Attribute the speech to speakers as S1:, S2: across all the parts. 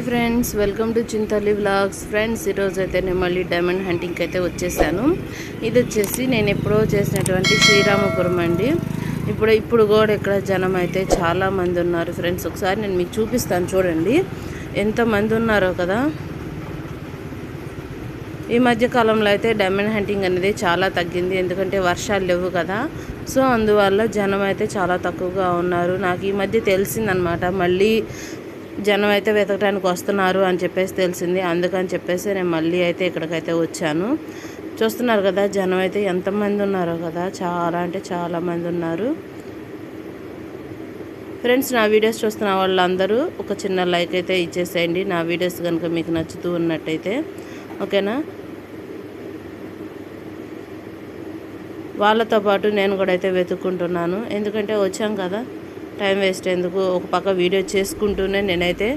S1: Hi friends welcome to Chintalli vlogs. Friends ఈరోజు అయితే నేను మళ్ళీ డైమండ్ హంటింగ్కి అయితే వచ్చేసాను. ఇది వచ్చేసి నేను ఎప్పుడో చేసినటువంటి శ్రీరామపురం అండి. ఇప్పుడు ఇప్పుడు కూడా ఇక్కడ జనం అయితే చాలా మంది ఉన్నారు. ఫ్రెండ్స్ ఒకసారి నేను మీకు చూపిస్తాను చూడండి. ఎంతమంది ఉన్నారో కదా. ఈ మధ్య కాలంలో అయితే డైమండ్ హంటింగ్ అనేది చాలా తగ్గింది. ఎందుకంటే వర్షాలు లేవు కదా. సో అందువల్ల జనం అయితే చాలా తక్కువగా ఉన్నారు. నాకు ఈ మధ్య తెలిసిందనమాట. మళ్ళీ జనం అయితే వెతకడానికి వస్తున్నారు అని చెప్పేసి తెలిసింది. అందుకని చెప్పేసి నేను మళ్ళీ అయితే ఇక్కడికైతే వచ్చాను. చూస్తున్నారు కదా జనం అయితే ఎంతమంది ఉన్నారో కదా చాలా అంటే చాలామంది ఉన్నారు. ఫ్రెండ్స్ నా వీడియోస్ చూస్తున్న వాళ్ళందరూ ఒక చిన్న లైక్ అయితే ఇచ్చేసేయండి. నా వీడియోస్ కనుక మీకు నచ్చుతూ ఉన్నట్టయితే ఓకేనా? వాళ్ళతో పాటు నేను కూడా అయితే వెతుక్కుంటున్నాను. ఎందుకంటే వచ్చాం కదా టైం వేస్ట్ ఎందుకు? ఒక పక్క వీడియో చేసుకుంటూనే నేనైతే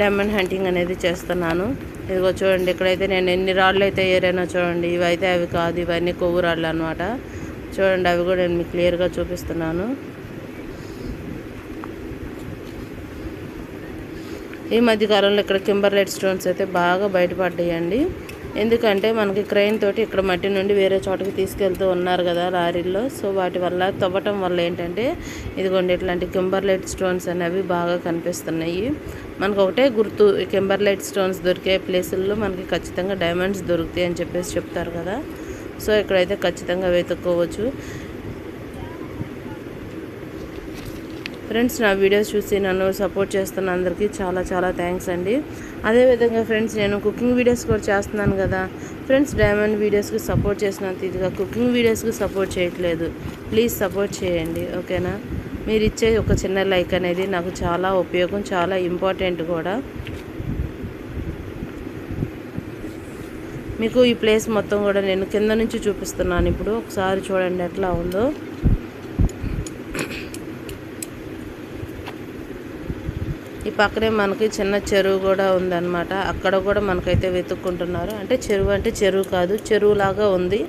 S1: డైమండ్ హంటింగ్ అనేది చేస్తున్నాను. ఇదిగో చూడండి ఇక్కడైతే నేను ఎన్ని రాళ్ళు అయితే ఏరైనా చూడండి. ఇవైతే అవి కాదు ఇవన్నీ కొవ్వు రాళ్ళు అనమాట చూడండి అవి కూడా నేను మీకు క్లియర్గా చూపిస్తున్నాను. ఈ మధ్యకాలంలో ఇక్కడ కింబర్లైట్ స్టోన్స్ అయితే బాగా బయటపడ్డాయండి. ఎందుకంటే మనకి క్రెయిన్ తోటి ఇక్కడ మట్టి నుండి వేరే చోటకి తీసుకెళ్తూ ఉన్నారు కదా లారీల్లో. సో వాటి వల్ల తవ్వటం వల్ల ఏంటంటే ఇదిగోండి ఇట్లాంటి కింబర్లైట్ స్టోన్స్ అనేవి బాగా కనిపిస్తున్నాయి. మనకు ఒకటే గుర్తు ఈ కింబర్లైట్ స్టోన్స్ దొరికే ప్లేసుల్లో మనకి ఖచ్చితంగా డైమండ్స్ దొరుకుతాయి అని చెప్పేసి చెప్తారు కదా. సో ఇక్కడైతే ఖచ్చితంగా వెతుక్కోవచ్చు. ఫ్రెండ్స్ నా వీడియోస్ చూసి నన్ను సపోర్ట్ చేస్తున్న అందరికీ చాలా చాలా థ్యాంక్స్ అండి. అదేవిధంగా ఫ్రెండ్స్ నేను కుకింగ్ వీడియోస్ కూడా చేస్తున్నాను కదా. ఫ్రెండ్స్ డైమండ్ వీడియోస్కి సపోర్ట్ చేసినంత ఇదిగా కుకింగ్ వీడియోస్కి సపోర్ట్ చేయట్లేదు. ప్లీజ్ సపోర్ట్ చేయండి ఓకేనా మీరు ఇచ్చే ఒక చిన్న లైక్ అనేది నాకు చాలా ఉపయోగం చాలా ఇంపార్టెంట్ కూడా. మీకు ఈ ప్లేస్ మొత్తం కూడా నేను కింద నుంచి చూపిస్తున్నాను. ఇప్పుడు ఒకసారి చూడండి ఎట్లా ఉందో. పక్కనే మనకి చిన్న చెరువు కూడా ఉందన్నమాట. అక్కడ కూడా మనకైతే వెతుక్కుంటున్నారు. అంటే చెరువు అంటే చెరువు కాదు చెరువు లాగా ఉంది.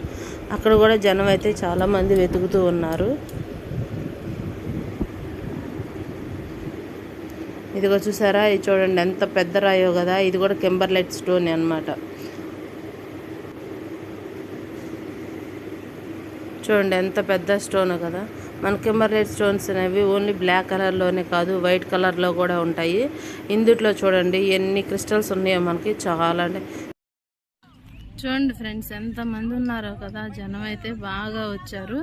S1: అక్కడ కూడా జనం అయితే చాలామంది వెతుకుతూ ఉన్నారు. ఇదిగో చూసారా? ఇది చూడండి ఎంత పెద్ద రాయో కదా? ఇది కూడా కెంబర్లైట్ స్టోన్ అనమాట చూడండి ఎంత పెద్ద స్టోన్ కదా? మనకి కెంబర్లైట్ స్టోన్స్ అనేవి ఓన్లీ బ్లాక్ కలర్లోనే కాదు వైట్ కలర్లో కూడా ఉంటాయి. ఇందుట్లో చూడండి ఎన్ని క్రిస్టల్స్ ఉన్నాయో మనకి చాలా అంటే చూడండి ఫ్రెండ్స్ ఎంతమంది ఉన్నారో కదా జనం అయితే బాగా వచ్చారు.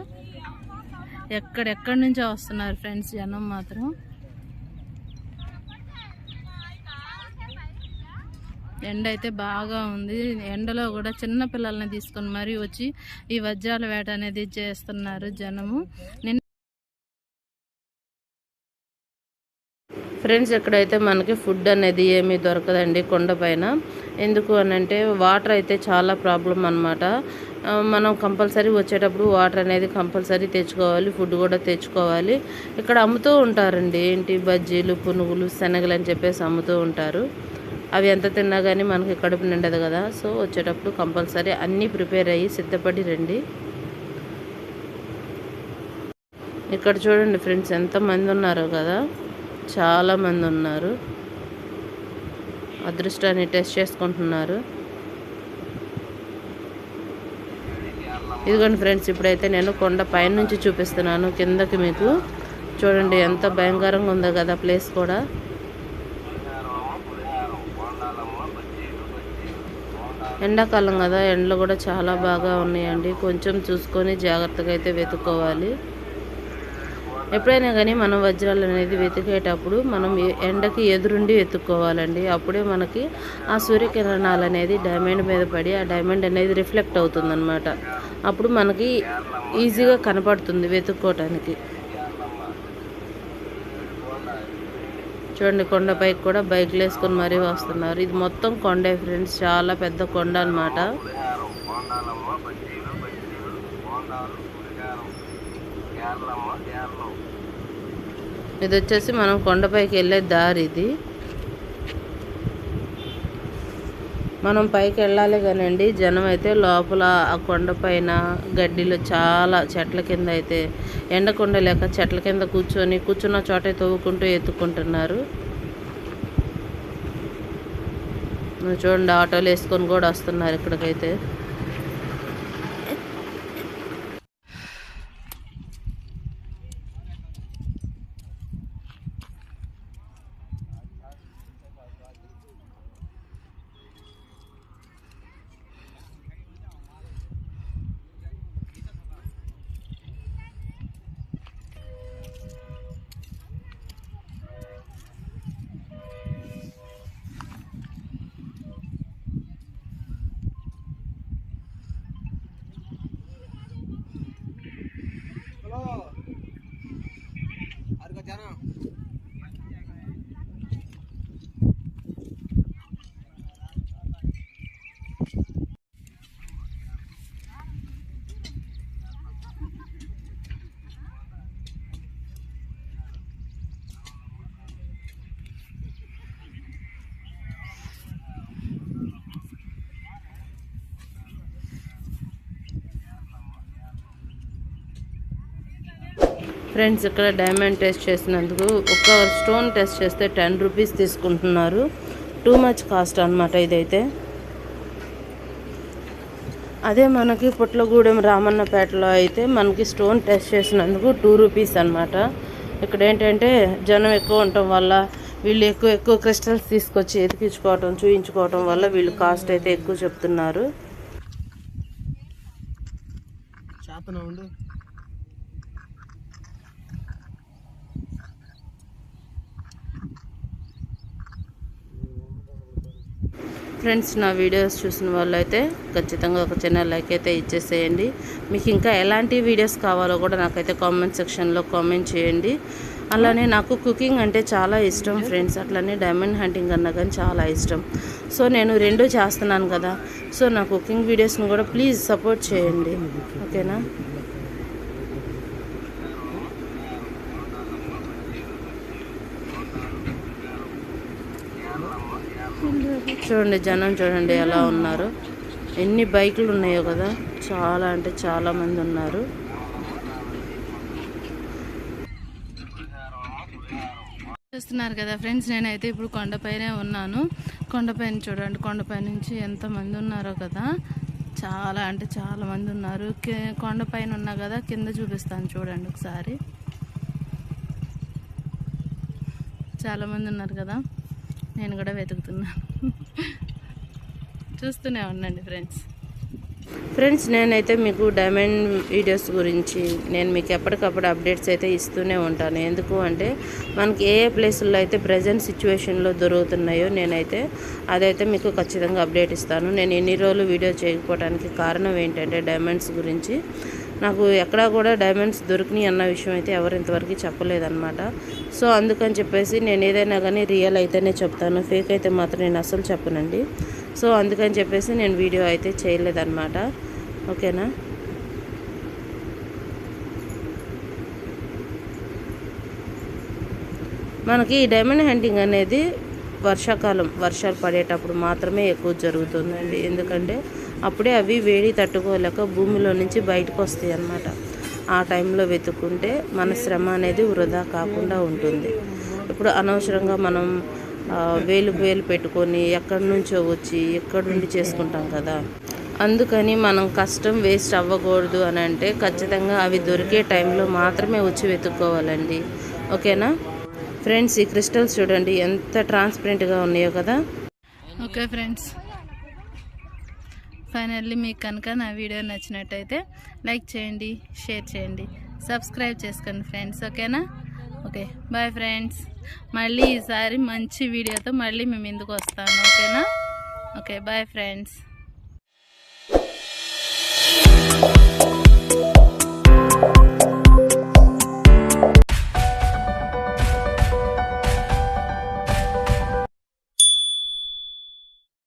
S1: ఎక్కడెక్కడి నుంచో వస్తున్నారు ఫ్రెండ్స్ జనం మాత్రం. ఎండ అయితే బాగా ఉంది. ఎండలో కూడా చిన్న పిల్లల్ని తీసుకొని మరీ వచ్చి ఈ వజ్రాల వేట అనేది చేస్తున్నారు జనము. నిన్న ఫ్రెండ్స్ ఇక్కడైతే మనకి ఫుడ్ అనేది ఏమీ దొరకదండి కొండపైన ఎందుకు అని అంటే వాటర్ అయితే చాలా ప్రాబ్లం అనమాట మనం కంపల్సరీ వచ్చేటప్పుడు వాటర్ అనేది కంపల్సరీ తెచ్చుకోవాలి ఫుడ్ కూడా తెచ్చుకోవాలి. ఇక్కడ అమ్ముతూ ఉంటారండి ఏంటి బజ్జీలు పునుగులు శనగలు అని చెప్పేసి అమ్ముతూ ఉంటారు. అవి ఎంత తిన్నా కానీ మనకి కడుపు నిండదు కదా సో వచ్చేటప్పుడు కంపల్సరీ అన్నీ ప్రిపేర్ అయ్యి సిద్ధపడి రండి. ఇక్కడ చూడండి ఫ్రెండ్స్ ఎంతమంది ఉన్నారో కదా. చాలామంది ఉన్నారు. అదృష్టాన్ని టెస్ట్ చేసుకుంటున్నారు. ఇదిగోండి ఫ్రెండ్స్ ఇప్పుడైతే నేను కొండ పైన నుంచి చూపిస్తున్నాను. కిందకి మీకు చూడండి ఎంత భయంకరంగా ఉందో కదా ప్లేస్ కూడా. ఎండాకాలం కదా ఎండలు కూడా చాలా బాగా ఉన్నాయండి. కొంచెం చూసుకొని జాగ్రత్తగా అయితే వెతుక్కోవాలి. ఎప్పుడైనా కానీ మనం వజ్రాలు అనేది వెతికేటప్పుడు మనం ఎండకి ఎదురుండి వెతుక్కోవాలండి. అప్పుడే మనకి ఆ సూర్యకిరణాలు అనేది డైమండ్ మీద పడి ఆ డైమండ్ అనేది రిఫ్లెక్ట్ అవుతుందన్నమాట. అప్పుడు మనకి ఈజీగా కనపడుతుంది వెతుక్కోవటానికి చూడండి కొండపైకి కూడా బైక్లు వేసుకొని మరీ వస్తున్నారు. ఇది మొత్తం కొండే ఫ్రెండ్స్ చాలా పెద్ద కొండ అనమాట ఇది వచ్చేసి మనం కొండపైకి వెళ్ళే దారి ఇది. మనం పైకి వెళ్ళాలి కానండి జనం అయితే లోపల ఆ కొండపైన గడ్డిలో చాలా చెట్ల కింద అయితే ఎండకుండ లేక చెట్ల కింద కూర్చొని కూర్చున్న చోటే తవ్వుకుంటూ ఎత్తుకుంటున్నారు. చూడండి ఆటోలు వేసుకొని కూడా వస్తున్నారు ఇక్కడికైతే. ఫ్రెండ్స్ ఇక్కడ డైమండ్ టెస్ట్ చేసినందుకు ఒక స్టోన్ టెస్ట్ చేస్తే టెన్ రూపీస్ తీసుకుంటున్నారు. టూ మచ్ కాస్ట్ అనమాట ఇదైతే. అదే మనకి పుట్లగూడెం రామన్నపేటలో అయితే మనకి స్టోన్ టెస్ట్ చేసినందుకు టూ రూపీస్ అనమాట ఇక్కడ ఏంటంటే జనం ఎక్కువ ఉండటం వల్ల వీళ్ళు ఎక్కువ ఎక్కువ క్రిస్టల్స్ తీసుకొచ్చి ఎతికించుకోవటం చూయించుకోవటం వల్ల వీళ్ళు కాస్ట్ అయితే ఎక్కువ చెప్తున్నారు. ఫ్రెండ్స్ నా వీడియోస్ చూసిన వాళ్ళైతే ఖచ్చితంగా ఒక చిన్న లైక్ అయితే ఇచ్చేసేయండి. మీకు ఇంకా ఎలాంటి వీడియోస్ కావాలో కూడా నాకైతే కామెంట్ సెక్షన్లో కామెంట్ చేయండి. అలానే నాకు కుకింగ్ అంటే చాలా ఇష్టం ఫ్రెండ్స్ అట్లనే డైమండ్ హంటింగ్ అన్నా కానీ చాలా ఇష్టం. సో నేను రెండు చేస్తున్నాను కదా. సో నా కుకింగ్ వీడియోస్ని కూడా ప్లీజ్ సపోర్ట్ చేయండి. ఓకేనా చూడండి జనం చూడండి ఎలా ఉన్నారు. ఎన్ని బైకులు ఉన్నాయో కదా. చాలా అంటే చాలా మంది ఉన్నారు. చూస్తున్నారు కదా ఫ్రెండ్స్ నేనైతే ఇప్పుడు కొండపైనే ఉన్నాను. కొండపైన చూడండి కొండపై నుంచి ఎంతమంది ఉన్నారో కదా. చాలా అంటే చాలా మంది ఉన్నారు. కొండపైన ఉన్నా కదా కింద చూపిస్తాను చూడండి ఒకసారి. చాలామంది ఉన్నారు కదా. నేను కూడా వెతుకుతున్నాను చూస్తూనే ఉండండి ఫ్రెండ్స్. ఫ్రెండ్స్ నేనైతే మీకు డైమండ్ వీడియోస్ గురించి నేను మీకు ఎప్పటికప్పుడు అప్డేట్స్ అయితే ఇస్తూనే ఉంటాను. ఎందుకు అంటే మనకి ఏ ఏ ప్లేసుల్లో అయితే ప్రజెంట్ సిచ్యువేషన్లో దొరుకుతున్నాయో నేనైతే అదైతే మీకు ఖచ్చితంగా అప్డేట్ ఇస్తాను. నేను ఎన్ని రోజులు వీడియో చేయకపోవడానికి కారణం ఏంటంటే డైమండ్స్ గురించి. నాకు ఎక్కడా కూడా డైమండ్స్ దొరికినాయి అన్న విషయం అయితే ఎవరు ఇంతవరకు చెప్పలేదన్నమాట. సో అందుకని చెప్పేసి నేను ఏదైనా కానీ రియల్ అయితేనే చెప్తాను. ఫేక్ అయితే మాత్రం నేను అసలు చెప్పనండి. సో అందుకని చెప్పేసి నేను వీడియో అయితే చేయలేదన్నమాట. ఓకేనా? మనకి ఈ డైమండ్ హంటింగ్ అనేది వర్షాకాలం వర్షాలు పడేటప్పుడు మాత్రమే ఎక్కువ జరుగుతుందండి. ఎందుకంటే అప్పుడే అవి వేడి తట్టుకోలేక భూమిలో నుంచి బయటకు వస్తాయి అన్నమాట. ఆ టైంలో వెతుక్కుంటే మన శ్రమ అనేది వృధా కాకుండా ఉంటుంది. ఇప్పుడు అనవసరంగా మనం వేలు వేలుకు వేలు పెట్టుకొని ఎక్కడి నుంచో వచ్చి ఎక్కడి నుండి చేసుకుంటాం కదా. అందుకని మనం కష్టం వేస్ట్ అవ్వకూడదు అని అంటే ఖచ్చితంగా అవి దొరికే టైంలో మాత్రమే వచ్చి వెతుక్కోవాలండి. ఓకేనా? ఫ్రెండ్స్ ఈ క్రిస్టల్స్ చూడండి ఎంత ట్రాన్స్పరెంట్గా ఉన్నాయో కదా. Okay friends. ఫైనల్లీ మీకు కనుక నా వీడియో నచ్చినట్టయితే లైక్ చేయండి షేర్ చేయండి. సబ్స్క్రైబ్ చేసుకోండి ఫ్రెండ్స్ ఓకేనా? Okay bye friends. మళ్ళీ ఈసారి మంచి వీడియోతో మళ్ళీ మేము ఎందుకు వస్తాను ఓకేనా? Okay bye friends.